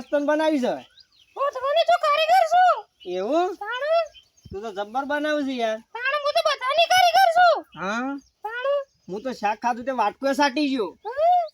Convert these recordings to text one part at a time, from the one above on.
તાળું મસ્ત બનાવી છે. હું તમને તો કારીગર છું. એવું? તાણું. તું તો જબ્બર બનાવું છે યાર. તાણું હું તો બધાની કારીગર છું. હા? તાણું. હું તો શાક ખાધું તે વાટકો સાટી ગયો.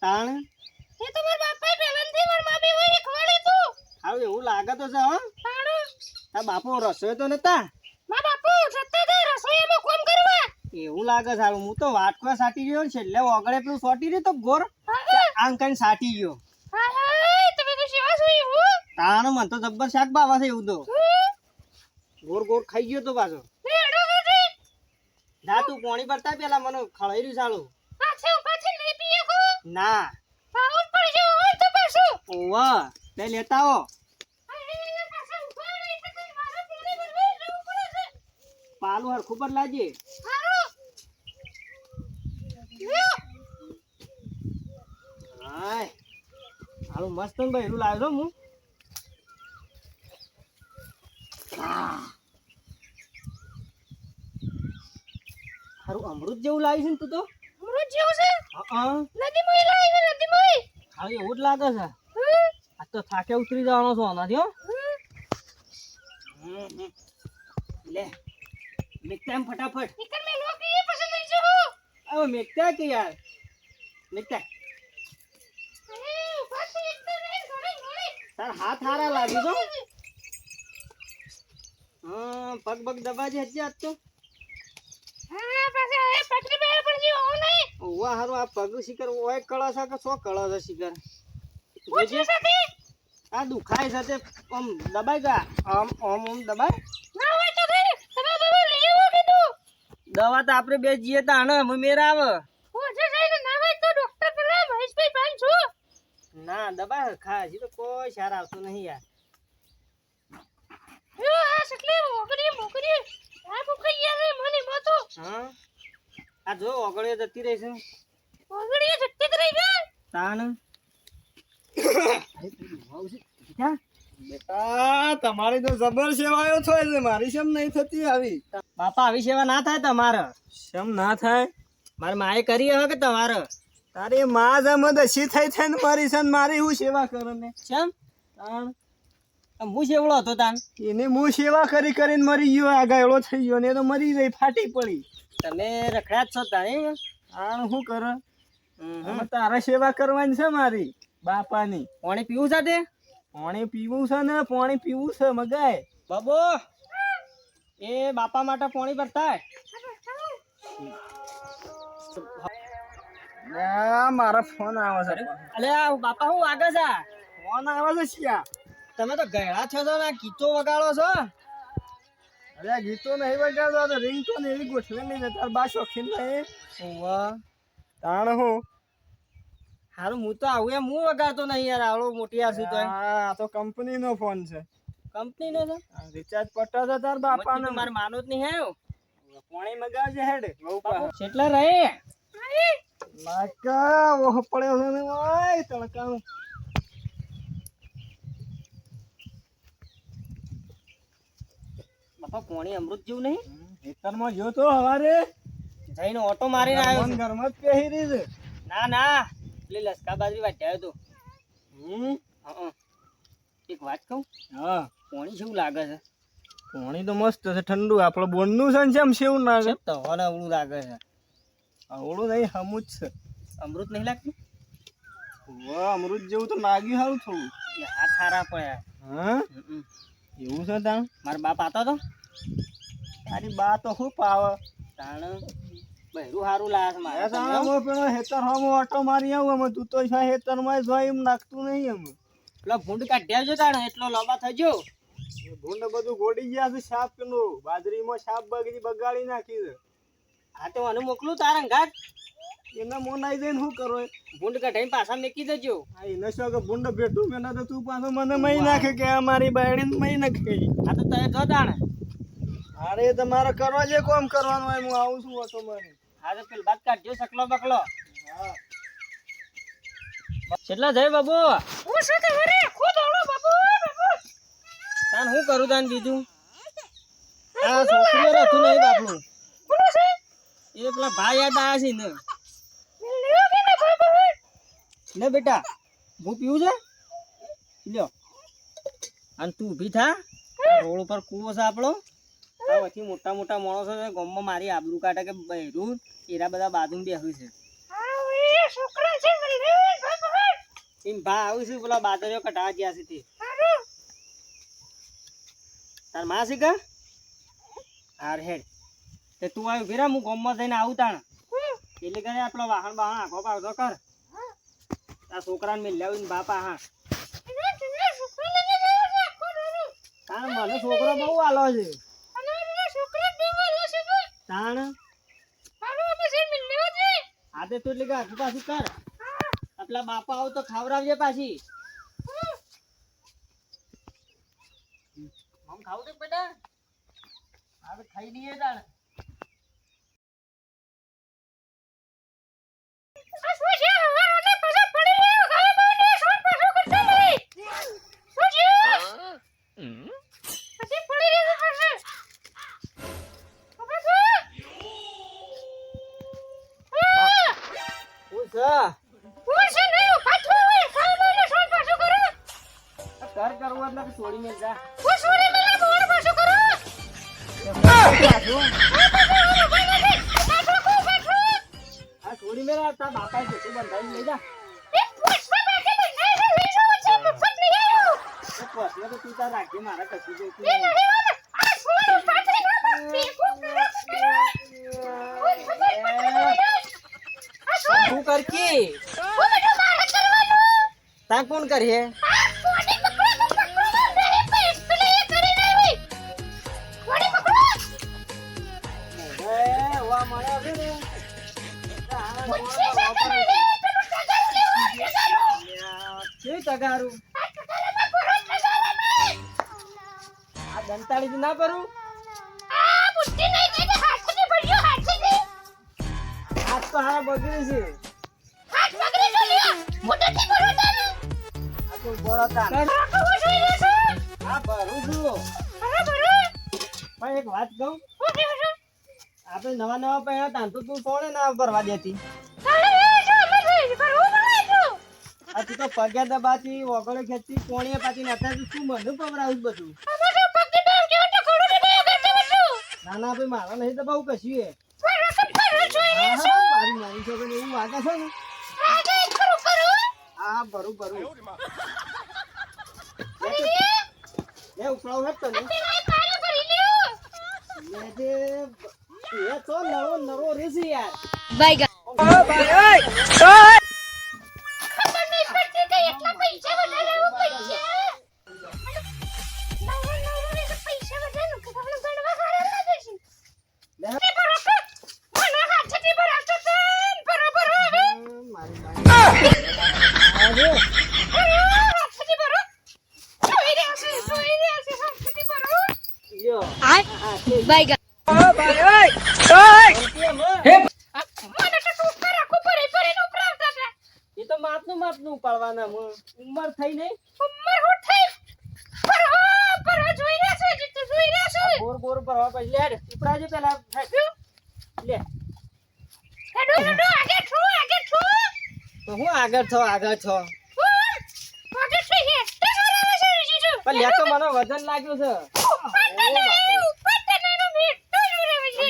તાણ? એ તો મારા બાપાએ પહેલાંથી મારા મામી હોય શીખવાડ્યું તું. હારું એવું લાગે તો છે હો. તાણું. તા બાપો રસોઈ તો નતા? મા બાપુ જતા હતા રસોઈયામાં કોમ કરવા. એવું લાગે છે હારું. હું તો વાટકો સાટી ગયો ને છેલ્લે ઓગળે પેલું સોટી રહ્યો તો ગોર. આમ કઈ સાટી ગયો હાય, હાય, તમે તો સેવા જોઈ હું તાણ મને તો જબ્બર શાક બાવા છે એવું તો. ગોર ગોર ખાઈ ગયો તો પાછો. ના તું પોણી ભરતા પેલા મને ખળાઈ રહ્યું સાલું પાછું પાછું નહીં પીએ કો ના. ઓવા તે લેતા આવો. પાલું હરખું પર લાજે. હાય. હારું મસ્ત ભાઈ લાવ્યો હું. હારું અમૃત જેવું લાવી છે ને તું તો? અમૃત જેવું છે? હા નદીમાં લાવી નદી નદીમાં હા એવું જ લાગે છે? આ તો થાકે ઉતરી જવાનો છો આનાથી હો. લે મેકતા એમ ફટાફટ? નીકળ મેં લોકી એ પસંદ નહીં જવું હવે મેકતા કે યાર? મેકતા તાર હાથ હારા લાગ્યું છો હા પગ પગ દબાજે હજી આજ તો. હા પાછા એ બેર નહીં. ઓવા હારું આ પગ શિખર ઓય કળા છે કે સો કળા છે આ દુખાય છે તે આમ દબાઈ ગયા આમ આમ આમ દબાય. ના હોય તો થઈ તમે તમે લઈ કીધું. દવા તો આપણે બે જીએ તા ને અમે મેર આવે. ઓછે જઈને ના હોય તો ડોક્ટર પેલા મહેશભાઈ પાન છું. ના દબાય ખા હજી તો કોઈ સારા આવતું નહીં યાર. યો મોકરી મોકરી આ મોકરી યાર મને મતો હા? આ જો ઓગળે જતી રહી છે. મોકરી જતી રહી ગયા તાણ બેટા તમારી તો જબર સેવાયો છો એટલે મારી શેમ નહીં થતી આવી. બાપા આવી સેવા ના થાય તમારે. શેમ ના થાય? મારે માએ કરી હવે કે તમારે? તારી માં જમ દસી થઈ થઈ ને મારી છે મારી હું સેવા કરો ને? કેમ તાણ હું સેવડો હતો તાન? એને હું સેવા કરી કરીને મરી ગયો આ ગાયડો થઈ ગયો ને તો મરી ગઈ ફાટી પડી. તમે રખડ્યા જ છો તારે આણ શું કરો? તારે સેવા કરવાની છે મારી બાપાની. પાણી પીવું છે તે? પાણી પીવું છે ને પાણી પીવું છે મગાય. બાબો એ બાપા માટે પાણી ભરતા મારા ફોન આવે છે. અલે બાપા હું આગળ છે? ફોન આવે છે શિયા. તમે તો ગયડા છો તો ના ગીતો વગાડો છો? અરે ગીતો નહીં વગાડતો તો રિંગ તો એવી ગોઠવે નહીં તાર બા શોખીન નહીં વાહ તાણ હું. હારું હું તો આવું એમ હું વગાડતો નહીં યાર આવડો મોટી આ છું તો આ તો કંપની નો ફોન છે. કંપની નો છે? રિચાર્જ પટ્ટા છે તાર બાપાને. બાપા મારે માનો જ નહીં હે? પોણી મગાવજે હેડ કેટલા રહે. લાકા ઓહ પડ્યો છે ને ઓય તડકાનું. બાપા પોણી અમૃત જેવું નહીં? ખેતરમાં જો તો હવારે. જઈને ઓટો મારીને આવ્યો છું. ઘરમાં જ પહેરી રહી છે. ના ના પેલી લસકા બાજરી વાટ્યા તો હમ? તો એક વાત કહું હા. પોણી જેવું લાગે છે. પોણી તો મસ્ત છે ઠંડુ. આપણો બોનનું છે ને જેમ સેવું ના છે તો હને અવળું લાગે છે. આવડું નહીં હમું જ છે. અમૃત નહીં લાગતું? વાહ અમૃત જેવું તો લાગ્યું સારું થોડું હાથ હારા પડ્યા. હા. એવું છે તાણ? મારા બાપ આતો તો? તારી બા તો શું પાવ? તાણ બહેરું સારું લાગે છે મારે તાણ પેલો હેતર હમો ઓટો મારી આવું અમે તું તો છે હેતરમાં જોઈ એમ નાખતું નહીં અમે પેલો ભૂંડ કાઢ્યા જો તાણ એટલો લાંબા થજો ભૂંડ બધું ગોડી ગયા છે સાપ પેલું બાજરીમાં સાપ બગડી બગાડી નાખી છે. હા તો મને મોકલું તારા ઘાટ? એને મોનાઈ જઈને શું કરો એ? ભૂંડ કાઢીને પાછા મેકી દેજો. આ એને શું કે ભૂંડ ભેટું? મેના તો તું પાછો મને મહી નાખે કે આ મારી બાયડીને મહી નાખે. આ તો તમે જો તાણ અરે તમારે કરવા જે કોમ કરવાનું હોય હું આવું છું ઓટો મારી હા તો પેલી બાદ કાઢજો સકલો બકલો. હા. કેટલા જાય બાબુ. હું શું વરે ખુદ આવડો બાબુ બાબુ. તાન હું કરું તાન બીજું? આ છોકરીઓ રહેતું નહીં બાપનું એ પેલા ભાઈ યાદ આવ્યા છે ને. ને બેટા હું પીવું છે? લ્યો. અને તું ઊભી થા. રોડ ઉપર કૂવો છે આપણો. આ પછી મોટા મોટા માણસો છે ગામમાં મારી આબરૂ કાઢે કે બહેરું એરા બધા બાજુ બેહ્યું છે. એમ ભા આવું છે પેલા બાદરીઓ કટાવા ગયા છે તે. તારમાં છે કે? હાર હેડ. તે તું આવ્યું ફેરા હું ગામમાં જઈને આવું તાણ. એટલે કરે આપણો વાહન વાહન આખો પાવતો કર. આ છોકરાને મેં લાવીને બાપા હા. તું તાણ મને છોકરો બહુ આલો છે. તો તાણ? હાથે તું એટલે આખું પાછું કર. આટલા બાપા આવું તો ખાવડાવજે પાછી. ખાવું છે બેટા હવે ખાઈ લઈએ તાણ. આ તારા બાપાએ ખોટું બંધાઈને લઈ જા. બંધાઈ તો તું તાર રાખજે મારા કશું જોઈતું આ તગારું. આ દંતાળી ના કરું આજ તો હારા બગડી છે. હાથ લ્યો મોઢેથી આ અરે ભરો પણ એક વાત કહું. આપણે નવા નવા પહેલા તા તો તું કોણે ના ભરવા દેતી. તું તો પગે દબાતી ઓગળે ખેંચતી કોણીએ પાછી નતા તું શું મને પવરાવું બધું? ને બે કરતે બધું? ના ના ભાઈ મારા નહીં દબાવું કશું એ. મારો એ હા, મારી નાની છોકરીને એવું વાગે છે ને. આગે કરું કરું હા હા ભરું ભરું. લે ઉપડાવ હેઠ તને. ભાઈ એ તો નવો નવો રેસી યાર. ખબર એ તો માપનું માપનું ઉપાડવાના હું ઉંમર થઈ નહીં ઉંમર હું થઈ ભરો ભરો જોઈ રહ્યા છે હજી જોઈ રહ્યા છે ગોર ગોર ભરવા પછી લે હેડ, પેલા લે હેડો હેડો આગે છો આગે છો તો હું આગળ છો આગળ છો આગે છો હે તે છે હજી પણ લે તો મને વજન લાગ્યું છે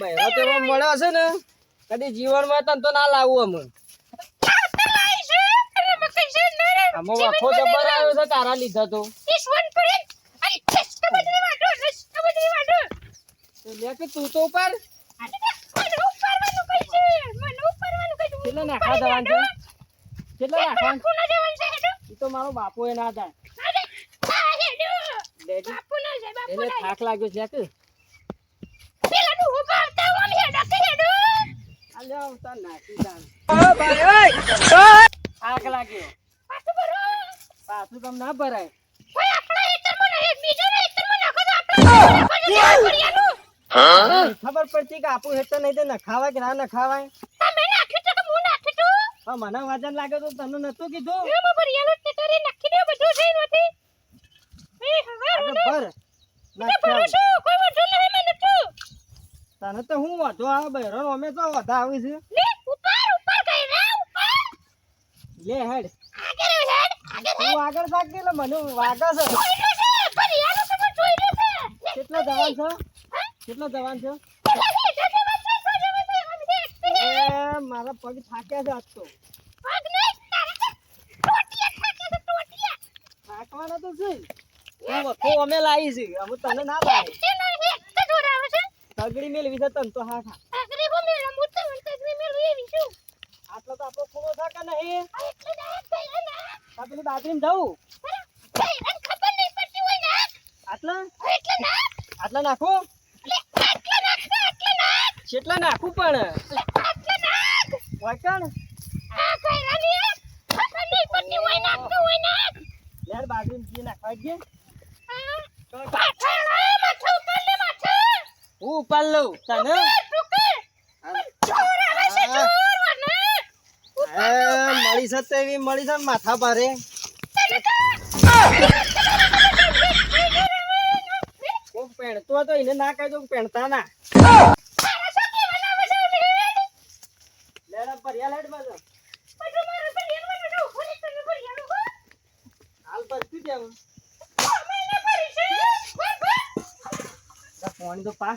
બહેરો તો મળ્યો છે ને કદી જીવનમાં તન તો ના લાવું અમે. અમો વાખો જબર આવ્યો છે તારા લીધા તો. તો તું ઉપર. કેટલા નાખવા જવાનું છે? કેટલા નાખવાનું તો મારો બાપો એ ના થાય ના થાક લાગ્યો છે કે પેલા નું ઊભા હતા ઓમ હેડો કે હેડો આ લે આવ તાર નાખી તાન થાક લાગ્યો પાછું ભરો પાછું તમ ના ભરાય કોઈ આપણા હેતરમાં નહીં બીજો આપણા ફરિયાનું ખબર પડતી કે આપું હેઠળ નહીં તો નખાવાય કે ના નખાવાય મને વજન લાગે તો તને નતું કીધું ભર ભરો છો કોઈ વાંધો નહીં મને તો તને તો હું વાંધો આવે બહેરો અમે તો વધા આવી છે લે ઉપર ઉપર કઈ રે ઉપર? લે હેડ. આગળ હેડ આગળ હેડ. આગળ ભાગ એટલે મને વાગે છે. છે ફરી આનો તમે જોઈ લે છે. કેટલો જવાન છો? કેટલો જવાન છો? એ મારા પગ થાક્યા છે આજ તો. થાકવાના તો છે. તું વખો અમે લાવી છે અમે તને ના લાવી. તગડી મેળવી છે તન તો હાઠા તગડી કો મેળા મોટો તગડી મેળવી એવી શું આટલો તો આપણો ખૂણો થા કે નહીં? એટલે જાય પહેલા ના તા પેલી બાજરીમ જાઉં? પહેલા નહીં પડતી હોય ના આટલા? એટલે ના આટલા નાખો? આટલા નાખ આટલા નાખ. કેટલા નાખું પણ? આટલા નાખ. વાકણ આ કઈરા ની ખબર નહીં પડતી હોય નાખ તો હોય નાખ યાર બાજરીમ જે નાખવા. ગયે હા. ઉપાડ લઉં તને એ મળી છે તેવી મળી છે માથા ભારે. કોક પહેણતો હતો એને ના કહી દઉં પહેણતા ના. લેડા લાઈટ બાજુ હાલ પછી દેવ ફોન તો પા.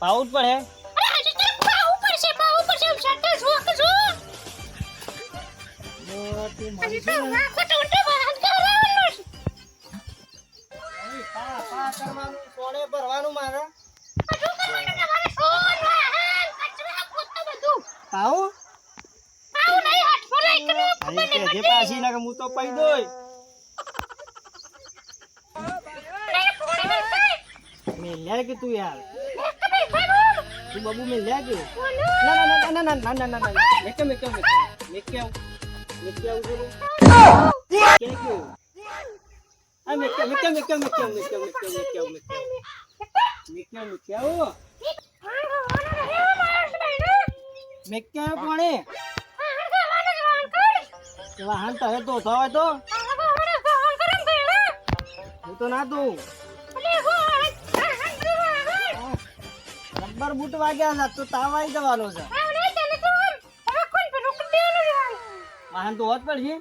પાઉટ જ પડે સોને ભરવાનું મારે. બધું. કરવાનું કે પાછી ના કે તો પઈ દોય. મેલ્યા તું યાર. તું બબુ મેલ્યા કે ના ના ના ના ના ના ના ના ના. મેકે મેકે મેકે મેકે આવું મેકે આવું બોલું. કે કે આ મેકે મેકે મેકે મેકે મેકે મેકે મેકે મેકે મેકે મેકે આવું મેકે કોણે? વાહન હે તો થવાય તો. હું તો ના દઉં. રબર બૂટ વાગ્યા છે તો તાવ આવી જવાનો છે. વાહન તો હોત પડશે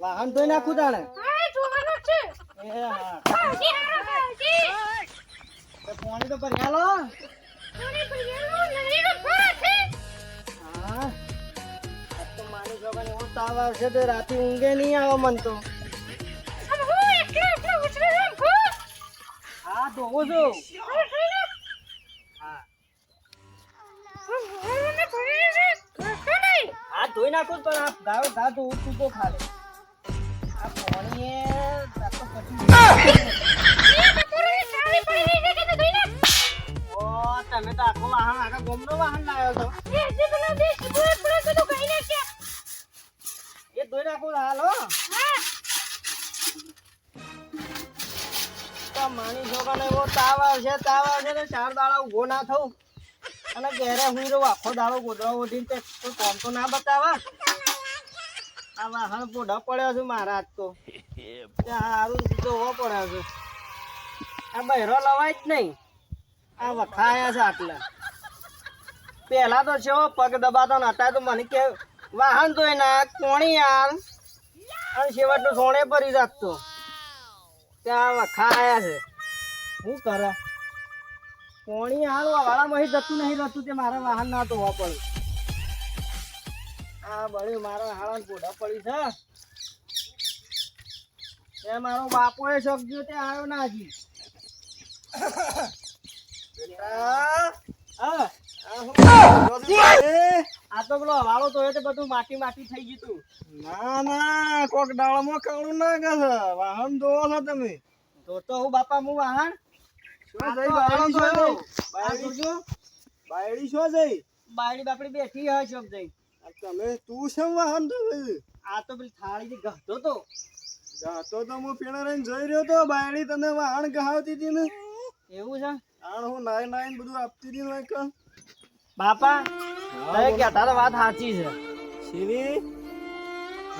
વાહન તો નાખું તાણે. પાણી તો ભર્યા લો માની એવો તાવ આવશે તો રાતે ઊંઘે નહીં આવો મન તો. હા ધોવું છું હા ધોઈ નાખું પણ આ ગાયો ગા ધોવું તું તો ખાલે. આ પાણી એ આ તો પછી ઓ તમે તો આખો વાહન આખા ગોમનો વાહન લાવ્યો છો. ધોઈ નાખું હાલો માની છોકરાને એવો તાવ આવશે તાવ આવશે ને ચાર દાડા ઊભો ના થવું અને ઘેરે હું રહું, આખો દાડો ગોદડા ઓઢીને તે કોઈ કોમ તો ના બતાવા. આ વાહન પોઢા પડ્યો છે મારા આજ તો. સારું જોવો પડ્યો છે. આ બહેરો લવાય જ નહીં. આ વખાયા છે આટલા. પહેલાં તો છે પગ દબાતો નતા તો મને કે વાહન તો એના કોણી યાર અને છેવટ સોણે ભરી રાખતો ત્યાં વખાયા છે શું કરે કોણી હાલ વાળામાં જતું નહીં રહેતું તે મારા વાહન ના તો પડે આ બળ્યું મારા હાળા પોઢા પડી છે એ મારો બાપો એ શોખ તે આવ્યો ના હજી હા, આ તો પેલો હવાળો તો એટલે બધું માટી માટી થઈ ગયું તું. ના ના કોક ડાળમાં કાળું ના કે છે? વાહન જોવો છો તમે. તો તો હું બાપા હું વાહન? બાયડી શું જઈ બાયડી બાપડી બેઠી હોય શોપ જઈ આ તમે તું શું વાહન તો આ તો પેલી થાળી ગહતો તો. ગહતો તો હું પીણા રહીને જોઈ રહ્યો તો બાયડી તને વાહન ગહાવતી હતી ને. એવું છે? આણ હું નાઈ નાઈને બધું આપતી હતી ને બાપા તમે કહેતા તો વાત સાચી છે. શિવી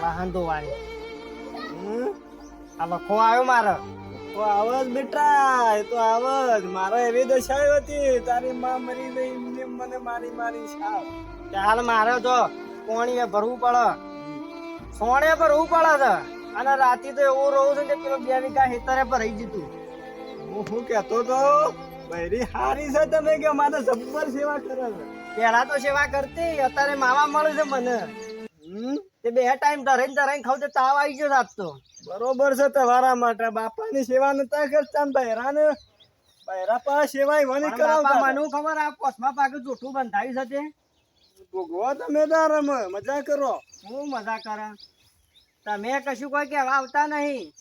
વાહન તો હમ? આ વખો આવ્યો મારો. તો આવજ બેટા એ તો આવજ મારે એવી દશા હતી તારી માં મરી ગઈ એમને મને મારી મારી છાવ હાલ મારે તો કોણીએ ભરવું પડે. સોણે ભરવું પડે છે. અને રાતે તો એવું રહું છું કે પેલો બે વીઘા હેતરે પર રહી જતું. હું શું કહેતો તો? બૈરી હારી છે તમે કે મારે જબ્બર સેવા કરે છે? પેલા તો સેવા કરતી અત્યારે માવા મળે છે મને. હમ? તે બે ટાઈમ ધરાઈને ધરાઈને ખાવ તો તાવ આવી ગયો રાત તો. બરોબર છે તમારા માટે બાપાની સેવા નતા કરતા ને બૈરાને. બૈરા પાસે સેવા મને કરાવતા મને ખબર આ કોસમાં પાકે ચોઠું બંધાયું છે તે? ભોગવો તમે તાર મજા કરો. હું મજા કરે તમે કશું કોઈ કહેવા આવતા નહીં.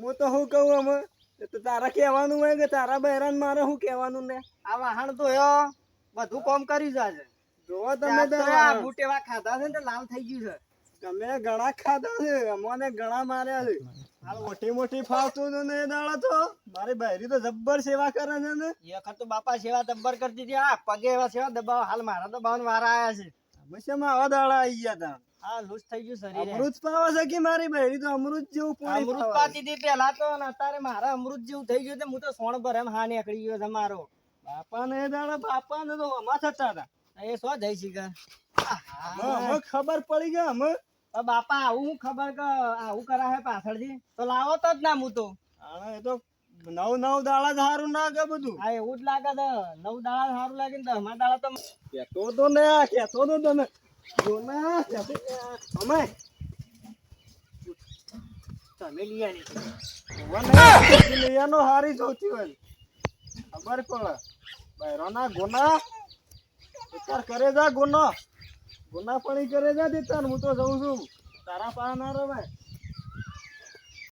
હું તો શું કહું અમે તો તારા કહેવાનું હોય કે તારા બૈરાને મારે શું કહેવાનું ને? આ વાહણ તો યો બધું કોમ કરી છે જોવો તમે બૂટ એવા ખાધા છે ને લાલ થઈ ગયું છે. તમે ઘણા ખાધા છે અમને ઘણા માર્યા છે. હાલ મોટી મોટી ફાવતું ને દાડા તો. મારી બહેરી તો જબ્બર સેવા કરે છે ને. એ તો બાપા સેવા જબ્બર કરતી હતી. આ પગે એવા સેવા દબાવ. હાલ મારા તો બાવન વારા આવ્યા છે. અમે શેમાં આવા દાડા આવી ગયા તા? હા લૂઝ થઈ ગયું શરીર. અમૃત પાવે છે કે મારી બૈરી તો અમૃત જેવું પોણી અમૃત પાતી હતી પેલા તો ને અત્યારે મારા અમૃત જેવું થઈ ગયું હું તો સોણ પર એમ હા નીકળી ગયો છે મારો. બાપાને દાડા બાપાને તો અમા થતા હતા. એ શું જઈ શીખે અમે અમે ખબર પડી ગયા અમે બાપા આવું હું ખબર કે આવું કરા હે પાછળથી? તો લાવો તો જ ના હું તો. એ તો નવ નવ દાડા જ હારું ના કે બધું. હા એવું જ લાગે નવ દાડા સારું લાગે ને અમારા દાડા તો કેતો તો ને કેતો તો તમે કેતો અમે તમે હારી જોતી હોય ખબર પડે બૈરોના ગુના વિચાર કરે જા ગુનો ગુના પણ કરે જા દેતા હું તો જઉં છું તારા પા ના